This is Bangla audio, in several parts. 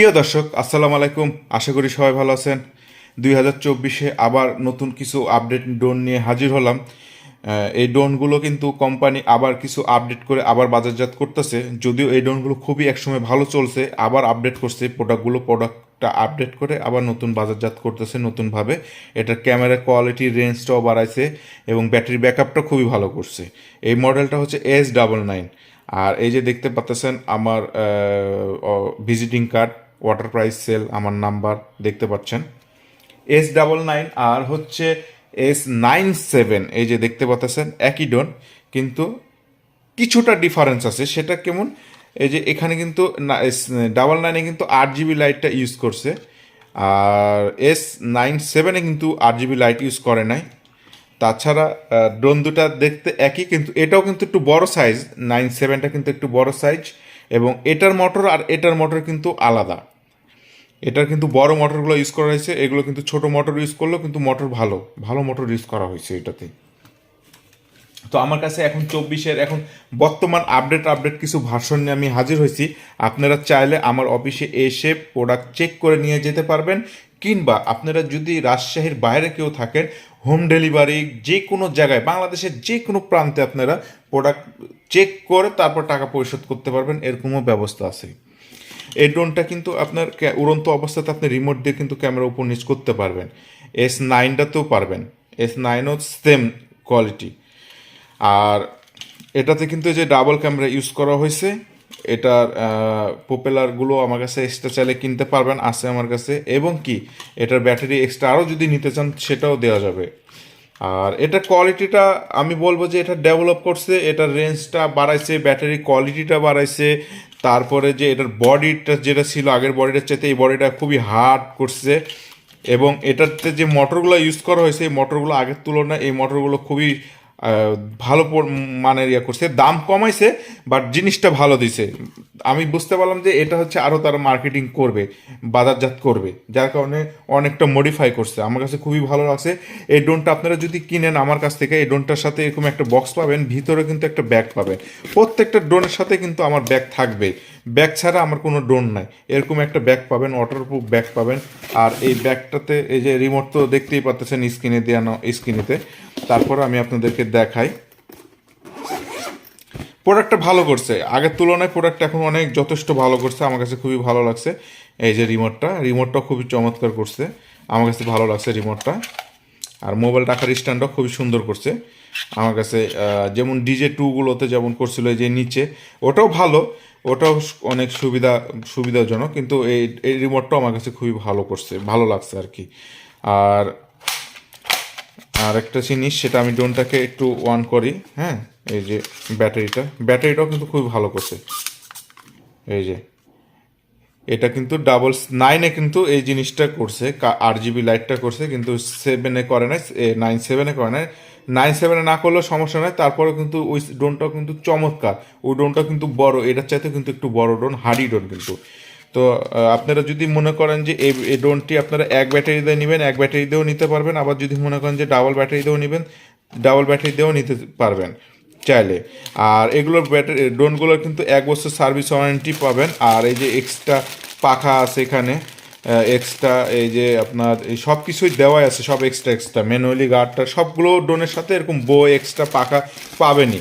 প্রিয় দর্শক, আসসালামু আলাইকুম। আশা করি সবাই ভালো আছেন। দুই হাজার চব্বিশে আবার নতুন কিছু আপডেট ড্রোন নিয়ে হাজির হলাম। এই ড্রোনগুলো কিন্তু কোম্পানি আবার কিছু আপডেট করে আবার বাজারজাত করতেছে। যদিও এই ড্রোনগুলো খুবই একসময় ভালো চলছে, আবার আপডেট করছে। প্রোডাক্টগুলো, প্রোডাক্টটা আপডেট করে আবার নতুন বাজারজাত করতেছে নতুনভাবে। এটার ক্যামেরা কোয়ালিটি, রেঞ্জটাও বাড়াইছে এবং ব্যাটারি ব্যাকআপটা খুবই ভালো করছে। এই মডেলটা হচ্ছে এস ডাবল নাইন। আর এই যে দেখতে পাচ্ছেন আমার visiting card. Water price sale আমার নাম্বার দেখতে পাচ্ছেন। এস ডাবল নাইন আর হচ্ছে এস নাইন সেভেন এই যে দেখতে পাচ্ছেন, একই ডোন কিন্তু কিছুটা ডিফারেন্স আছে। সেটা কেমন? এই যে এখানে কিন্তু ডাবল নাইনে কিন্তু আট জিবি লাইটটা ইউজ করছে, আর এস নাইন সেভেনে কিন্তু আট জিবি লাইট ইউজ করে নাই। তাছাড়া ড্রোন দুটা দেখতে একই, কিন্তু এটাও কিন্তু একটু বড় সাইজ নাইন সেভেনটা কিন্তু একটু বড় সাইজ এবং এটার মোটর আর এটার মোটর কিন্তু আলাদা। এটার কিন্তু বড় মোটরগুলো ইউজ করা হয়েছে, এগুলো কিন্তু ছোট মোটর ইউজ করলেও কিন্তু মোটর ভালো ভালো মোটর ইউজ করা হয়েছে এটাতে। তো আমার কাছে এখন চব্বিশের, এখন বর্তমান আপডেট আপডেট কিছু ভার্সন নিয়ে আমি হাজির হয়েছি। আপনারা চাইলে আমার অফিসে এসে প্রোডাক্ট চেক করে নিয়ে যেতে পারবেন, কিংবা আপনারা যদি রাজশাহীর বাইরে কেউ থাকেন হোম ডেলিভারি যে কোনো জায়গায়, বাংলাদেশের যে কোনো প্রান্তে আপনারা প্রোডাক্ট চেক করে তারপর টাকা পরিশোধ করতে পারবেন, এরকমও ব্যবস্থা আছে। এই ড্রোনটা কিন্তু আপনার উড়ন্ত অবস্থাতে আপনি রিমোট দিয়ে কিন্তু ক্যামেরা উপর নিচ করতে পারবেন। এস নাইনটাতেও পারবেন। এস নাইনও সেম কোয়ালিটি আর এটাতে কিন্তু যে ডাবল ক্যামেরা ইউজ করা হয়েছে, এটার পপুলারগুলো আমার কাছে এক্সট্রা চাইলে কিনতে পারবেন, আছে আমার কাছে। এবং কি, এটার ব্যাটারি এক্সট্রা আরও যদি নিতে চান, সেটাও দেওয়া যাবে। আর এটা কোয়ালিটিটা আমি বলব যে এটা ডেভেলপ করছে, এটার রেঞ্জটা বাড়াইছে ব্যাটারি কোয়ালিটিটা বাড়াইছে, তারপরে যে এটার বডিটা যেটা ছিল আগের বডিটার চাইতে এই বডিটা খুবই হার্ড করছে এবং এটাতে যে মোটরগুলো ইউজ করা হয়েছে, এই মোটরগুলো আগের তুলনায় এই মোটরগুলো খুবই ভালো মানের ইয়ে করছে, দাম কমাইছে বাট জিনিসটা ভালো দিছে। আমি বুঝতে পারলাম যে এটা হচ্ছে আরও তারা মার্কেটিং করবে, বাজারজাত করবে, যার কারণে অনেকটা মডিফাই করছে। আমার কাছে খুবই ভালো লাগছে। এই ড্রোনটা আপনারা যদি কিনেন আমার কাছ থেকে, এই ড্রোনটার সাথে এরকম একটা বক্স পাবেন, ভিতরে কিন্তু একটা ব্যাগ পাবেন। প্রত্যেকটা ড্রোনের সাথে কিন্তু আমার ব্যাগ থাকবে। ব্যাগ ছাড়া আমার কোনো ড্রোন নাই। এরকম একটা ব্যাগ পাবেন ওয়াটারপ্রুফ ব্যাগ পাবেন। আর এই ব্যাগটাতে এই যে রিমোট তো দেখতেই পাচ্ছেন স্ক্রিনে দেওয়ানো স্ক্রিনেতে তারপর আমি আপনাদেরকে দেখাই। প্রোডাক্টটা ভালো করছে। আগের তুলনায় প্রোডাক্ট এখন অনেক যথেষ্ট ভালো করছে। আমার কাছে খুবই ভালো লাগছে এই যে রিমোটটা রিমোটটা খুবই চমৎকার করছে। আমার কাছে ভালো লাগছে রিমোটটা আর মোবাইল রাখার স্ট্যান্ডও খুবই সুন্দর করছে। আমার কাছে যেমন ডিজে টুগুলোতে যেমন করছিল এই যে নিচে, ওটাও ভালো। ওটাও অনেক সুবিধা, সুবিধাজনক, কিন্তু এই এই রিমোটটাও আমার কাছে খুবই ভালো করছে, ভালো লাগছে আর কি। আর আর একটা জিনিস সেটা আমি ড্রোনটাকে একটু অন করি হ্যাঁ? এই যে ব্যাটারিটা, ব্যাটারিটাও কিন্তু খুবই ভালো করছে। এই যে এটা কিন্তু ডাবল নাইনে কিন্তু এই জিনিসটা করছে আর জিবি লাইটটা করছে, কিন্তু সেভেনে করে নাই নাইন সেভেনে করে নাই। নাইন সেভেনে না করলেও সমস্যা নয় তারপরে কিন্তু ওই ড্রোনটাও কিন্তু চমৎকার। ওই ড্রোনটা কিন্তু বড়, এটার চাইতে কিন্তু একটু বড় ড্রোন হার্ডি ড্রোন কিন্তু। তো আপনারা যদি মনে করেন যে এই ড্রোনটি আপনারা এক ব্যাটারি দিয়ে নেবেন, এক ব্যাটারি দিয়েও নিতে পারবেন। আবার যদি মনে করেন যে ডাবল ব্যাটারি দিয়েও নেবেন ডাবল ব্যাটারি দিয়েও নিতে পারবেন। চাইলে। আর এগুলোর ব্যাটারি ড্রোনগুলোর কিন্তু এক বছর সার্ভিস ওয়ারেন্টি পাবেন। আর এই যে এক্সট্রা পাখা আছে এখানে এক্সট্রা এই যে আপনার, এই সব কিছুই দেওয়াই আছে, সব এক্সট্রা এক্সট্রা ম্যানুয়ালি গার্ডটা সবগুলো ড্রোনের সাথে এরকম বো এক্সট্রা পাখা পাবেনই।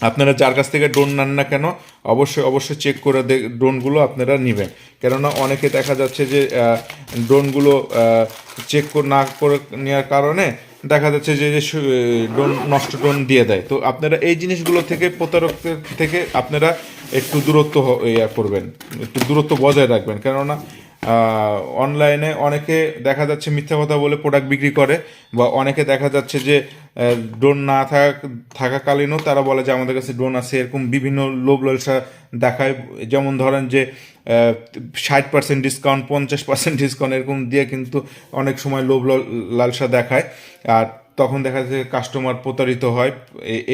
আপনারা যার কাছ থেকে ড্রোন নেন না কেন, অবশ্যই অবশ্যই চেক করে দে- ড্রোনগুলো আপনারা নেবেন। কেননা অনেকে দেখা যাচ্ছে যে ড্রোনগুলো চেক না করে নেওয়ার কারণে দেখা যাচ্ছে যে যে নষ্ট ড্রোন দিয়ে দেয়। তো আপনারা এই জিনিসগুলো থেকে প্রতারক থেকে আপনারা একটু দূরত্ব ইয়া করবেন। একটু দূরত্ব বজায় রাখবেন। কেননা অনলাইনে অনেকে দেখা যাচ্ছে মিথ্যা কথা বলে প্রোডাক্ট বিক্রি করে বা অনেকে দেখা যাচ্ছে যে ড্রোন না থাকা থাকাকালীনও তারা বলে যে আমাদের কাছে ড্রোন আছে, এরকম বিভিন্ন লোভ লালসা দেখায়। যেমন ধরেন যে ষাট পার্সেন্ট ডিসকাউন্ট পঞ্চাশ পার্সেন্ট ডিসকাউন্ট এরকম দিয়ে কিন্তু অনেক সময় লোভ লাল- লালসা দেখায়। আর তখন দেখা যাচ্ছে কাস্টমার প্রতারিত হয়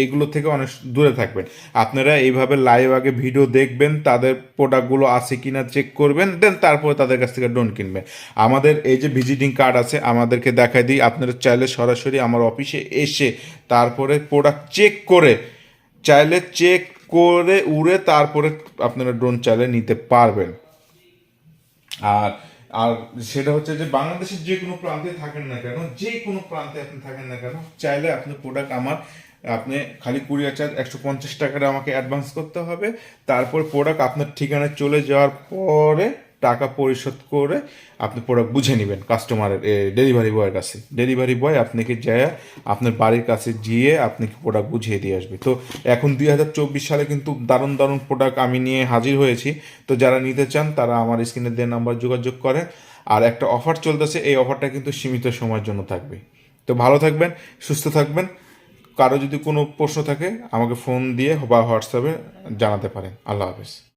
এইগুলো থেকে অনেক দূরে থাকবেন। আপনারা এইভাবে লাইভ আগে ভিডিও দেখবেন, তাদের প্রোডাক্টগুলো আছে কি না চেক করবেন দেন তারপরে তাদের কাছ থেকে ড্রোন কিনবেন। আমাদের এই যে ভিজিটিং কার্ড আছে, আমাদেরকে দেখাই দিই, আপনারা চাইলে সরাসরি আমার অফিসে এসে তারপরে প্রোডাক্ট চেক করে, চাইলে চেক করে, উড়ে তারপরে আপনারা ড্রোন চাইলে নিতে পারবেন। আর আর সেটা হচ্ছে যে বাংলাদেশের যে কোনো প্রান্তে থাকেন না কেন, যে কোনো প্রান্তে আপনি থাকেন না কেন, চাইলে আপনি প্রোডাক্ট আমার, আপনি খালি কুরিয়ার চার্জ একশো পঞ্চাশ টাকাটা আমাকে অ্যাডভান্স করতে হবে। তারপর প্রোডাক্ট আপনার ঠিকানায় চলে যাওয়ার পরে টাকা পরিশোধ করে আপনি প্রোডাক্ট বুঝে নেবেন কাস্টমারের ডেলিভারি বয়ের কাছে। ডেলিভারি বয় আপনাকে যায়, আপনার বাড়ির কাছে গিয়ে আপনাকে প্রোডাক্ট বুঝিয়ে দিয়ে আসবে। তো এখন দুই হাজার চব্বিশ সালে কিন্তু দারুণ দারুণ প্রোডাক্ট আমি নিয়ে হাজির হয়েছি। তো যারা নিতে চান, তারা আমার স্ক্রিনে দেওয়া নাম্বার যোগাযোগ করেন। আর একটা অফার চলতেছে, এই অফারটা কিন্তু সীমিত সময়ের জন্য থাকবে। তো ভালো থাকবেন, সুস্থ থাকবেন। কারও যদি কোনো প্রশ্ন থাকে, আমাকে ফোন দিয়ে বা হোয়াটসঅ্যাপে জানাতে পারেন। আল্লাহ হাফেজ।